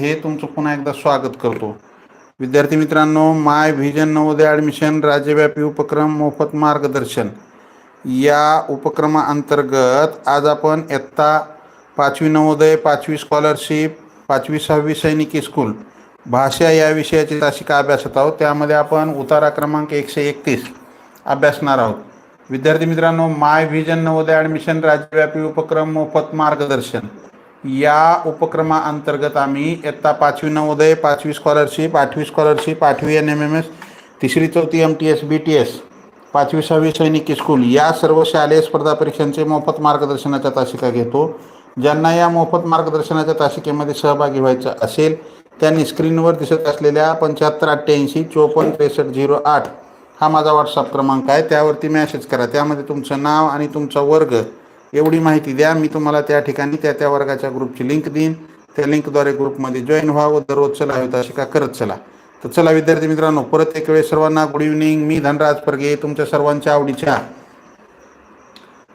मध्ये तुमचं पुन्हा एकदा स्वागत करतो. विद्यार्थी मित्रांनो माय व्हिजन नवोदय ॲडमिशन राज्यव्यापी उपक्रम मोफत मार्गदर्शन. या उपक्रमाअंतर्गत आज आपण इयत्ता पाचवी नवोदय पाचवी स्कॉलरशिप पाचवी सहावी सैनिकी स्कूल भाषा या विषयाची तासिका अभ्यासत आहोत. त्यामध्ये आपण उतारा क्रमांक एकशे एकतीस अभ्यासणार आहोत. विद्यार्थी मित्रांनो माय व्हिजन नवोदय ॲडमिशन राज्यव्यापी उपक्रम मोफत मार्गदर्शन. या उपक्रमाअंतर्गत आम्ही इयत्ता पाचवी नवोदय पाचवी स्कॉलरशिप आठवी स्कॉलरशिप आठवी एन एम एम एस तिसरी चौथी M T S B T S पाचवी सहावी सैनिकी स्कूल या सर्व शालेय स्पर्धा परीक्षांचे मोफत मार्गदर्शनाच्या तासिका घेतो. ज्यांना या मोफत मार्गदर्शनाच्या तासिकेमध्ये सहभागी व्हायचं असेल त्यांनी स्क्रीनवर दिसत असलेल्या पंच्याहत्तर अठ्ठ्याऐंशी चोपन्न त्रेसष्ट झिरो आठ हा माझा व्हॉट्सअप क्रमांक आहे. त्यावरती मॅसेज करा. त्यामध्ये तुमचं नाव आणि तुमचा वर्ग एवढी माहिती द्या. मी तुम्हाला त्या ठिकाणी त्या त्या वर्गाच्या ग्रुपची लिंक देईन. त्या लिंकद्वारे ग्रुपमध्ये जॉईन व्हावं. दररोज चला होता शिका करत चला. तर चला विद्यार्थी मित्रांनो परत एक वेळेस सर्वांना गुड इव्हनिंग मी धनराज परगे तुमच्या सर्वांच्या आवडीच्या.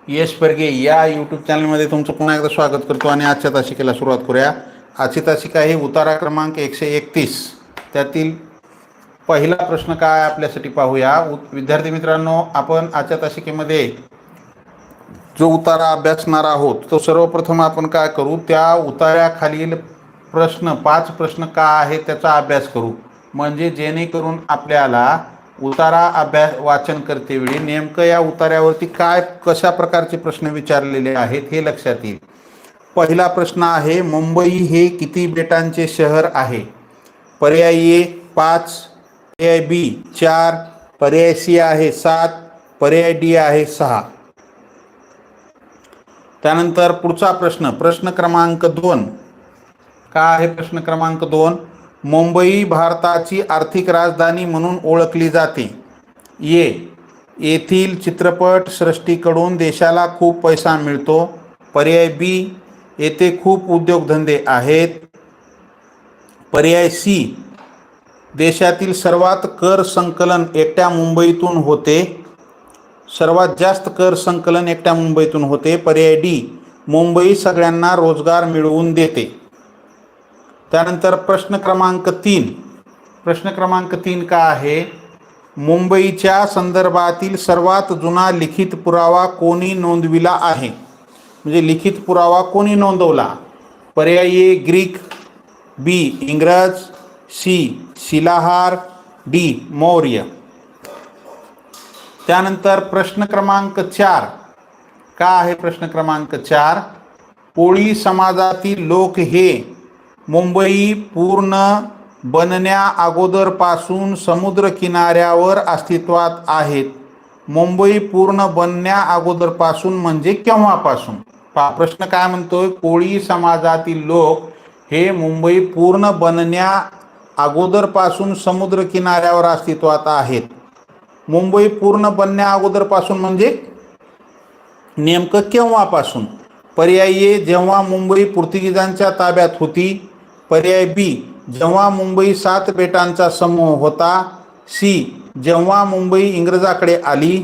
यश परगे या यूट्यूब चॅनलमध्ये तुमचं पुन्हा एकदा स्वागत करतो आणि आजच्या तासिकेला सुरुवात करूया. आजची तासिका हे उतारा क्रमांक एकशे एकतीस. त्यातील पहिला प्रश्न काय आपल्यासाठी पाहूया. विद्यार्थी मित्रांनो आपण आजच्या तासिकेमध्ये जो उतारा अभ्यासणार आहोत तो सर्वप्रथम आपण काय करू? त्या उतार्याखालील प्रश्न पाच प्रश्न का आहे त्याचा अभ्यास करू. म्हणजे जेणेकरून आपल्याला उतारा अभ्यास वाचन करतेवेळी नेमकं या उतार्यावरती काय कशा प्रकारचे प्रश्न विचारलेले आहेत हे लक्षात येईल. पहिला प्रश्न आहे मुंबई हे किती बेटांचे शहर आहे? पर्याय ए पाच पर्याय बी चार पर्याय सी आहे सात पर्याय डी आहे सहा. त्यानंतर पुढचा प्रश्न प्रश्न क्रमांक दोन. का आहे प्रश्न क्रमांक दोन? मुंबई भारताची आर्थिक राजधानी म्हणून ओळखली जाते. ये येथील चित्रपट सृष्टीकडून देशाला खूप पैसा मिळतो. पर्याय बी येथे खूप उद्योगधंदे आहेत. पर्याय सी देशातील सर्वात कर संकलन एकट्या मुंबईतून होते. सर्वात जास्त कर संकलन एकट्या मुंबईतून होते. पर्याय डी मुंबई सगळ्यांना रोजगार मिळवून देते. त्यानंतर प्रश्न क्रमांक तीन. प्रश्न क्रमांक तीन का आहे? मुंबईच्या संदर्भातील सर्वात जुना लिखित पुरावा कोणी नोंदविला आहे? म्हणजे लिखित पुरावा कोणी नोंदवला? पर्याय ए ग्रीक. बी इंग्रज. सी शिलाहार. डी मौर्य. त्यानंतर प्रश्न क्रमांक चार. का आहे प्रश्न क्रमांक चार? कोळी समाजातील लोक हे मुंबई पूर्ण बनण्या अगोदरपासून समुद्र किनाऱ्यावर अस्तित्वात आहेत. मुंबई पूर्ण बनण्या अगोदरपासून म्हणजे केव्हापासून? पा प्रश्न काय म्हणतोय? कोळी समाजातील लोक हे मुंबई पूर्ण बनण्या अगोदरपासून समुद्र किनाऱ्यावर अस्तित्वात आहेत. मुंबई पूर्ण बनण्या अगोदरपासून म्हणजे नेमकं केव्हापासून? पर्याय ए जेव्हा मुंबई पोर्तुगीजांच्या ताब्यात होती. पर्याय बी जेव्हा मुंबई सात बेटांचा समूह होता. सी जेव्हा मुंबई इंग्रजाकडे आली.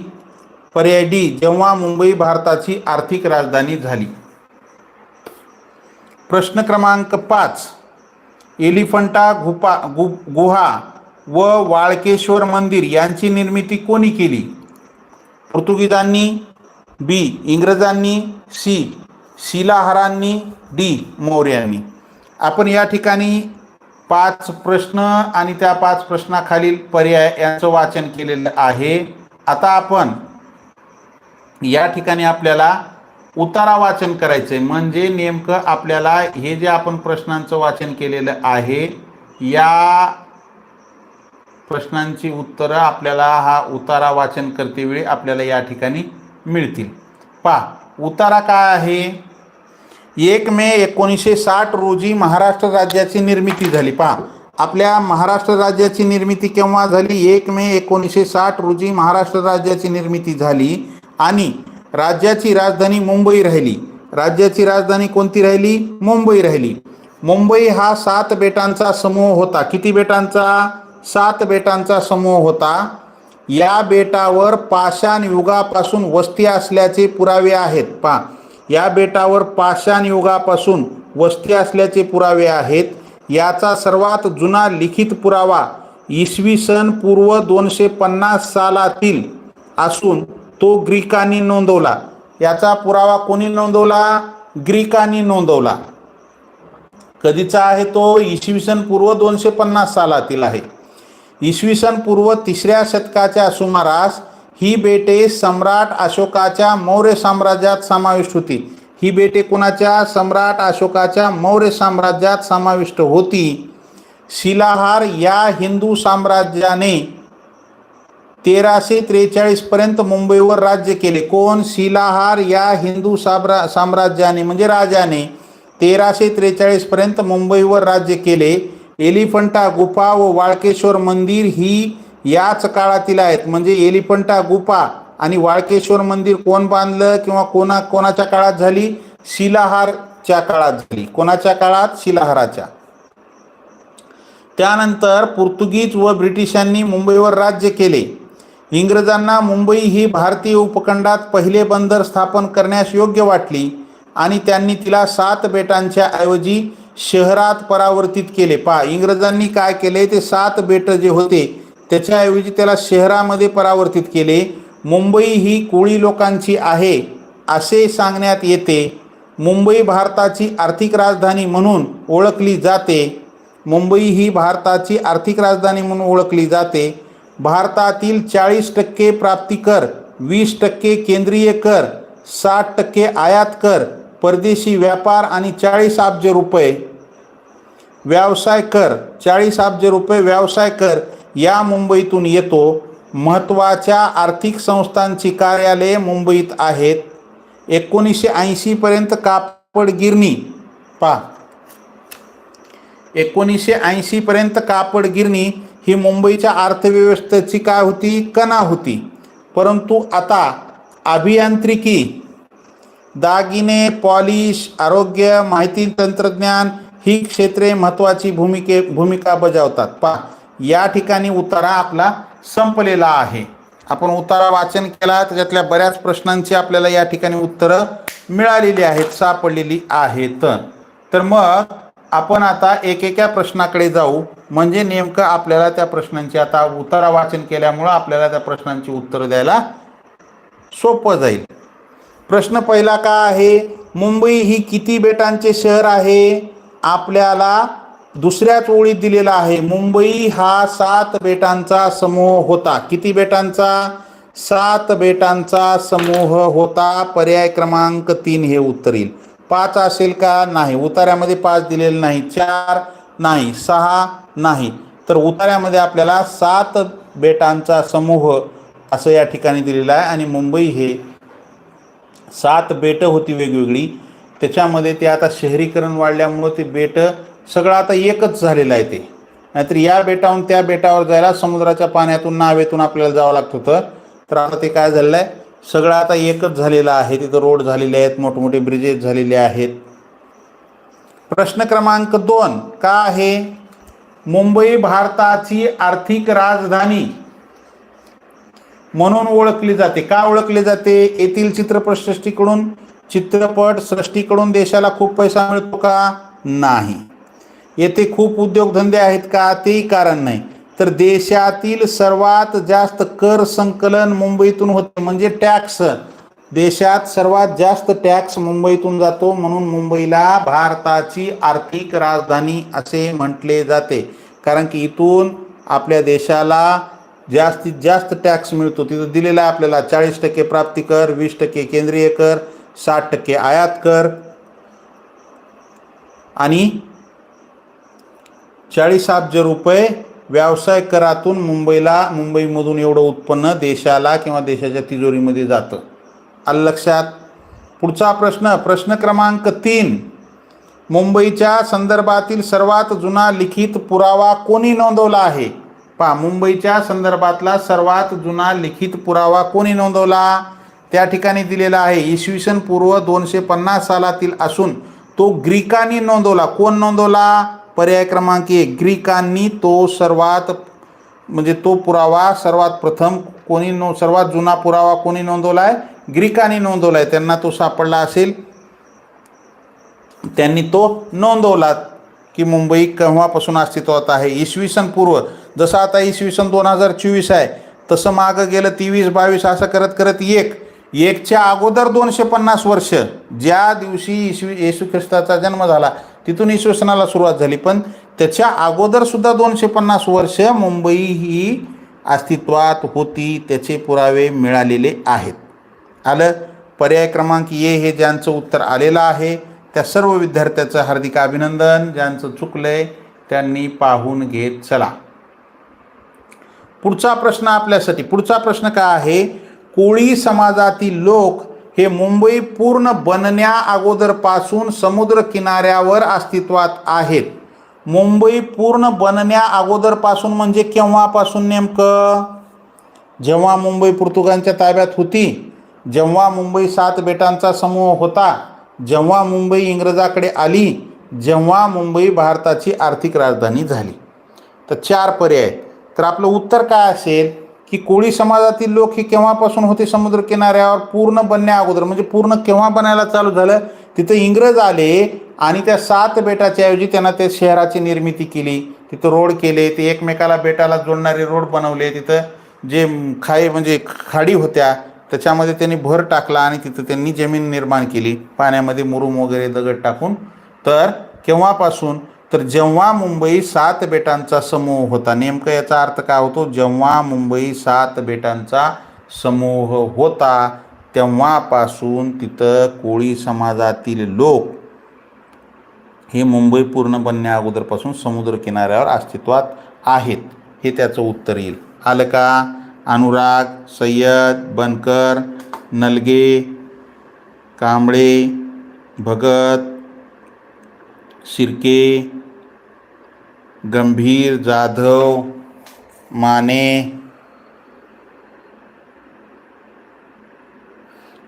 पर्याय डी जेव्हा मुंबई भारताची आर्थिक राजधानी झाली. प्रश्न क्रमांक पाच एलिफंटा गुपा गु गुहा व वाळकेश्वर मंदिर यांची निर्मिती कोणी केली? पोर्तुगीजांनी बी. इंग्रजांनी सी. शिलाहारांनी डी. मौर्यांनी. आपण या ठिकाणी पाच प्रश्न आणि त्या पाच प्रश्नाखालील पर्याय यांचं वाचन केलेलं आहे. आता आपण या ठिकाणी आपल्याला उतारा वाचन करायचं आहे म्हणजे नेमकं आपल्याला हे जे आपण प्रश्नांचं वाचन केलेलं आहे या प्रश्नांची उत्तरं आपल्याला हा उतारा वाचन करतेवेळी आपल्याला या ठिकाणी मिळतील. पहा उतारा काय आहे? एक मे एकोणीसशे साठ रोजी महाराष्ट्र राज्याची निर्मिती झाली. पहा आपल्या महाराष्ट्र राज्याची निर्मिती केव्हा झाली? एक मे एकोणीसशे साठ रोजी महाराष्ट्र राज्याची निर्मिती झाली आणि राज्याची राजधानी मुंबई राहिली. राज्याची राजधानी कोणती राहिली? मुंबई राहिली. मुंबई हा सात बेटांचा समूह होता. किती बेटांचा? सात बेटांचा समूह होता. या बेटावर पाषाण युगापासून वस्ती असल्याचे पुरावे आहेत. पा या बेटावर पाषाण युगापासून वस्ती असल्याचे पुरावे आहेत. याचा सर्वात जुना लिखित पुरावा इसवी सन पूर्व दोनशे पन्नास सालातील असून तो ग्रीकांनी नोंदवला. याचा पुरावा कोणी नोंदवला? ग्रीकांनी नोंदवला. कधीचा आहे तो? इसवी सन पूर्व दोनशे पन्नास सालातील आहे. इसवी सन पूर्व तिसऱ्या शतकाच्या सुमारास ही बेटे सम्राट अशोकाच्या मौर्य साम्राज्यात समाविष्ट होती. ही बेटे कुणाच्या? सम्राट अशोकाच्या मौर्य साम्राज्यात समाविष्ट होती. शिलाहार या हिंदू साम्राज्याने तेराशे त्रेचाळीस पर्यंत मुंबईवर राज्य केले. कोण? शिलाहार या हिंदू साम्रा साम्राज्याने म्हणजे राजाने तेराशे त्रेचाळीस पर्यंत मुंबईवर राज्य केले. एलिफंटा गुफा व वाळकेश्वर मंदिर ही याच काळातील आहेत. म्हणजे एलिफंटा गुफा आणि वाळकेश्वर मंदिर कोण बांधलं किंवा कोणा कोणाच्या काळात झाली? शिलाहारच्या काळात झाली. कोणाच्या काळात? शिलाहाराच्या. त्यानंतर पोर्तुगीज व ब्रिटिशांनी मुंबईवर राज्य केले. इंग्रजांना मुंबई ही भारतीय उपखंडात पहिले बंदर स्थापन करण्यास योग्य वाटली आणि त्यांनी तिला सात बेटांच्या ऐवजी शहरात परावर्तित केले. पहा इंग्रजांनी काय केले? ते सात बेट जे होते त्याच्याऐवजी त्याला शहरामध्ये परावर्तित केले. मुंबई ही कोळी लोकांची आहे असे सांगण्यात येते. मुंबई भारताची आर्थिक राजधानी म्हणून ओळखली जाते. मुंबई ही भारताची आर्थिक राजधानी म्हणून ओळखली जाते. भारतातील चाळीस टक्के प्राप्तिकर वीस टक्के केंद्रीय कर साठ टक्के आयात कर परदेशी व्यापार आणि चाळीस अब्ज रुपये. व्यवसाय कर चाळीस अब्ज रुपये व्यवसाय कर या मुंबईतून येतो. महत्त्वाच्या आर्थिक संस्थांची कार्यालये मुंबईत आहेत. एकोणीसशे ऐंशीपर्यंत कापड गिरणी. पा एकोणीसशे ऐंशीपर्यंत कापड गिरणी ही मुंबईच्या अर्थव्यवस्थेची काय होती? कणा होती? परंतु आता अभियांत्रिकी दागिने पॉलिश आरोग्य माहिती तंत्रज्ञान ही क्षेत्रे महत्त्वाची भूमिके भूमिका बजावतात. पा या ठिकाणी उतारा आपला संपलेला आहे. आपण उतारा वाचन केला त्याच्यातल्या बऱ्याच प्रश्नांची आपल्याला या ठिकाणी उत्तरं मिळालेली आहेत सापडलेली आहेत. तर मग आपण आता एकेका प्रश्नाकडे जाऊ. म्हणजे नेमकं आपल्याला त्या प्रश्नांची आता उतारा वाचन केल्यामुळं आपल्याला त्या प्रश्नांची उत्तरं द्यायला सोपं जाईल. प्रश्न पहिला का आहे? मुंबई ही किती बेटांचे शहर आहे? आपल्याला दुसऱ्याच ओळीत दिलेला आहे. मुंबई हा सात बेटांचा समूह होता. किती बेटांचा? सात बेटांचा समूह होता. पर्याय क्रमांक तीन हे उत्तर येईल पाच असेल का? नाही. उतार्यामध्ये पाच दिलेले नाही चार नाही. सहा नाही. तर उतार्यामध्ये आपल्याला सात बेटांचा समूह असं या ठिकाणी दिलेलं आहे आणि मुंबई हे सात बेटं होती वेगवेगळी. त्याच्यामध्ये ते आता शहरीकरण वाढल्यामुळं ते बेटं सगळं आता एकच झालेलं आहे ते. नाहीतर या बेटाहून त्या बेटावर जायला समुद्राच्या पाण्यातून नावेतून आपल्याला जावं लागत होतं. तर आता ते काय झालेलं आहे सगळं आता एकच झालेलं आहे. तिथं रोड झालेले आहेत मोठमोठे ब्रिजेस झालेले आहेत. प्रश्न क्रमांक दोन का आहे? मुंबई भारताची आर्थिक राजधानी? म्हणून ओळखली जाते. का ओळखली जाते? येथील चित्रपट सृष्टीकडून चित्रपट सृष्टीकडून देशाला खूप पैसा मिळतो का? नाही. येथे खूप उद्योगधंदे आहेत का? तेही कारण नाही. तर देशातील सर्वात जास्त कर संकलन मुंबईतून होते. म्हणजे टॅक्स. देशात सर्वात जास्त टॅक्स मुंबईतून जातो. म्हणून मुंबईला भारताची आर्थिक राजधानी असे म्हटले जाते. कारण की इथून आपल्या देशाला जास्तीत जास्त टॅक्स मिळतो. तिथं दिलेला आहे आपल्याला चाळीस टक्के प्राप्ती कर वीस टक्के केंद्रीय कर साठ टक्के आयात कर. आणि चाळीस अब्ज रुपये व्यवसाय करातून मुंबईला मुंबईमधून एवढं उत्पन्न देशाला किंवा देशाच्या तिजोरीमध्ये जातं. आलं लक्षात? पुढचा प्रश्न प्रश्न क्रमांक तीन. मुंबईच्या संदर्भातील सर्वात जुना लिखित पुरावा कोणी नोंदवला आहे? पहा मुंबईच्या संदर्भातला सर्वात जुना लिखित पुरावा कोणी नोंदवला? त्या ठिकाणी दिलेला आहे इसवी सन पूर्व दोनशे पन्नास सालातील असून तो ग्रीकांनी नोंदवला. कोण नोंदवला? पर्याय क्रमांक एक ग्रीकांनी तो सर्वात म्हणजे तो पुरावा सर्वात प्रथम कोणी नो सर्वात जुना पुरावा कोणी नोंदवला आहे? ग्रीकांनी नोंदवला आहे. त्यांना तो सापडला असेल. त्यांनी तो नोंदवला की मुंबई केव्हापासून अस्तित्वात आहे? इसवी सन पूर्व जसं आता इसवी सन दोन हजार चोवीस आहे तसं मागं गेलं तेवीस बावीस असं करत करत एक. एकच्या अगोदर दोनशे पन्नास वर्ष ज्या दिवशी इसवी येशू ख्रिस्ताचा जन्म झाला तिथून इसवी सणाला सुरुवात झाली. पण त्याच्या अगोदरसुद्धा दोनशे पन्नास वर्ष मुंबई ही अस्तित्वात होती त्याचे पुरावे मिळालेले आहेत. आलं? पर्याय क्रमांक ये हे ज्यांचं उत्तर आलेलं आहे त्या सर्व विद्यार्थ्याचं हार्दिक अभिनंदन. ज्यांचं चुकलं आहे त्यांनी पाहून घेत चला. पुढचा प्रश्न आपल्यासाठी. पुढचा प्रश्न काय आहे? कोळी समाजातील लोक हे मुंबई पूर्ण बनण्या अगोदरपासून समुद्र किनाऱ्यावर अस्तित्वात आहेत. मुंबई पूर्ण बनण्या अगोदरपासून म्हणजे केव्हापासून नेमकं? जेव्हा मुंबई पोर्तुगालच्या ताब्यात होती जेव्हा मुंबई सात बेटांचा समूह होता जेव्हा मुंबई इंग्रजाकडे आली जेव्हा मुंबई भारताची आर्थिक राजधानी झाली. तर चार पर्याय आहेत. तर आपलं उत्तर काय असेल? की कोळी समाजातील लोक हे केव्हापासून होते समुद्र किनाऱ्यावर पूर्ण बनण्या अगोदर म्हणजे पूर्ण केव्हा बनायला चालू झालं? तिथं इंग्रज आले आणि त्या सात बेटाच्या ऐवजी त्यांना त्या शहराची निर्मिती केली. तिथं रोड केले ते एकमेकाला बेटाला जोडणारे रोड बनवले. तिथं जे खाई म्हणजे खाडी होत्या त्याच्यामध्ये त्यांनी भर टाकला आणि तिथं त्यांनी जमीन निर्माण केली. पाण्यामध्ये मुरुम वगैरे दगड टाकून. तर केव्हापासून? तर जेव्हा मुंबई सात बेटांचा समूह होता नेमकं याचा अर्थ काय होतो? जेव्हा मुंबई सात बेटांचा समूह होता तेव्हापासून तिथं कोळी समाजातील लोक हे मुंबई पूर्ण बनण्या अगोदरपासून समुद्र किनाऱ्यावर अस्तित्वात आहेत. हे त्याचं उत्तर येईल. आलं का? अनुराग सय्यद बनकर नलगे कांबळे भगत शिर्के गंभीर जाधव माने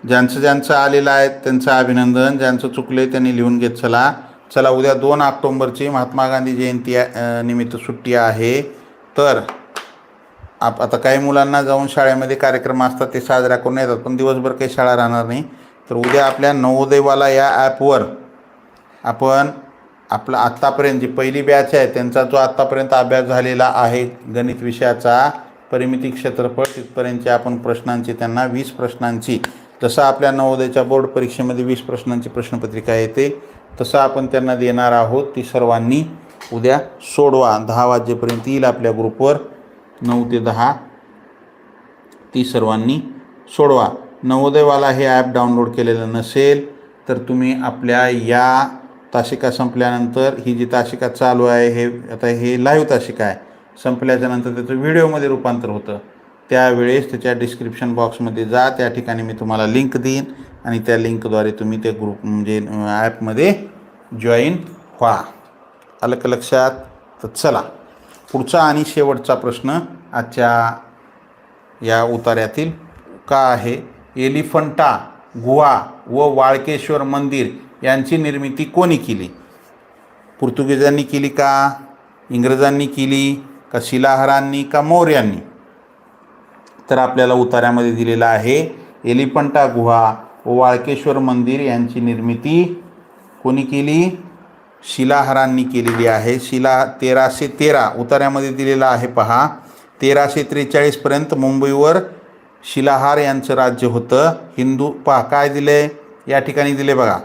ज्यांचं ज्यांचं आलेलं आहे त्यांचं अभिनंदन ज्यांचं चुकले त्यांनी लिहून घेत चला. चला उद्या दोन ऑक्टोंबरची महात्मा गांधी जयंती निमित्त सुट्टी आहे. तर आप आता काही मुलांना जाऊन शाळेमध्ये कार्यक्रम असतात ते साजरा करून येतात पण दिवसभर काही शाळा राहणार नाही. तर उद्या आपल्या नवोदयवाला या ॲपवर आपण आपला आत्तापर्यंत जी पहिली बॅच आहे त्यांचा जो आत्तापर्यंत अभ्यास झालेला आहे गणित विषयाचा परिमिती क्षेत्रफळ तिथपर्यंतचे आपण प्रश्नांची त्यांना वीस प्रश्नांची जसं आपल्या नवोदयच्या बोर्ड परीक्षेमध्ये वीस प्रश्नांची प्रश्नपत्रिका येते. तसं आपण त्यांना देणार आहोत ती सर्वांनी उद्या सोडवा. दहा वाजेपर्यंत येईल आपल्या ग्रुपवर. नऊ ते दहा ती सर्वांनी सोडवा. नवोदयवाला हे ॲप डाउनलोड केलेलं नसेल तर तुम्ही आपल्या या तासिका संपल्यानंतर ही जी तासिका चालू आहे हे आता हे लाईव्ह तासिका आहे. संपल्याच्या नंतर त्याचं व्हिडिओमध्ये रूपांतर होतं. त्यावेळेस त्याच्या डिस्क्रिप्शन बॉक्समध्ये जा त्या ठिकाणी मी तुम्हाला लिंक देईन आणि त्या लिंकद्वारे तुम्ही ते ग्रुप म्हणजे ॲपमध्ये जॉईन व्हा. आलं का लक्षात? तर चला. पुढचा आणि शेवटचा प्रश्न आजच्या या उतार्यातील का आहे? एलिफंटा गुहा व वाळकेश्वर मंदिर यांची निर्मिती कोणी केली? पोर्तुगीजांनी केली का? इंग्रजांनी केली का? शिलाहारांनी का? मौर्यांनी? तर आपल्याला उतार्यामध्ये दिलेला आहे एलिफंटा गुहा व वाळकेश्वर मंदिर यांची निर्मिती कोणी केली? शिलाहारांनी केलेली आहे. शिला तेराशे तेरा उतार्यामध्ये दिलेला आहे पहा. तेराशे त्रेचाळीसपर्यंत मुंबईवर शिलाहार यांचं राज्य होतं. हिंदू पहा काय दिले? या ठिकाणी दिले बघा.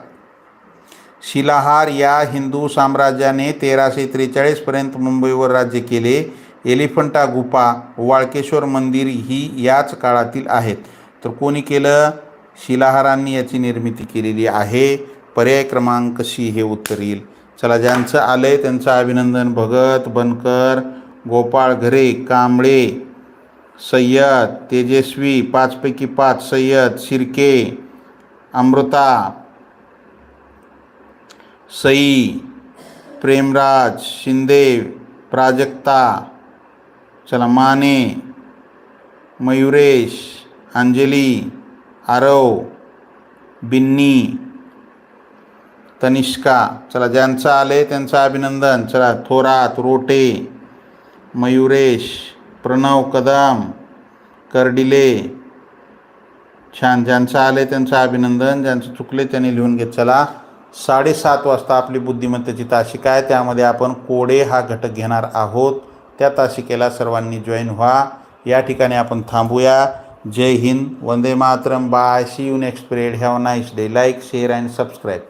शिलाहार या हिंदू साम्राज्याने तेराशे त्रेचाळीसपर्यंत मुंबईवर राज्य केले. एलिफंटा गुफा वाळकेश्वर मंदिर ही याच काळातील आहेत. तर कोणी केलं? शिलाहारांनी याची निर्मिती केलेली आहे. पर्याय क्रमांक सी हे उत्तर येईल. चला ज्यांचं आलं आहे त्यांचं अभिनंदन. भगत बनकर गोपाळ घरे कांबळे सय्यद तेजस्वी पाचपैकी पाच सय्यद शिर्के अमृता सई प्रेमराज शिंदे प्राजक्ता चला माने मयुरेश अंजली आरव बिन्नी तनिष्का. चला ज्यांचं आले त्यांचं अभिनंदन. चला थोरात रोटे मयुरेश प्रणव कदम कर्डिले. छान ज्यांचं आले त्यांचं अभिनंदन. ज्यांचं चुकले त्यांनी लिहून घेत चला. साडेसात वाजता आपली बुद्धिमत्तेची तासिका आहे. त्यामध्ये आपण कोडे हा घटक घेणार आहोत. त्या तासिकेला सर्वांनी जॉईन व्हा. या ठिकाणी आपण थांबूया. जय हिंद. वंदे Mataram. Bye see you next period have nice day like share and subscribe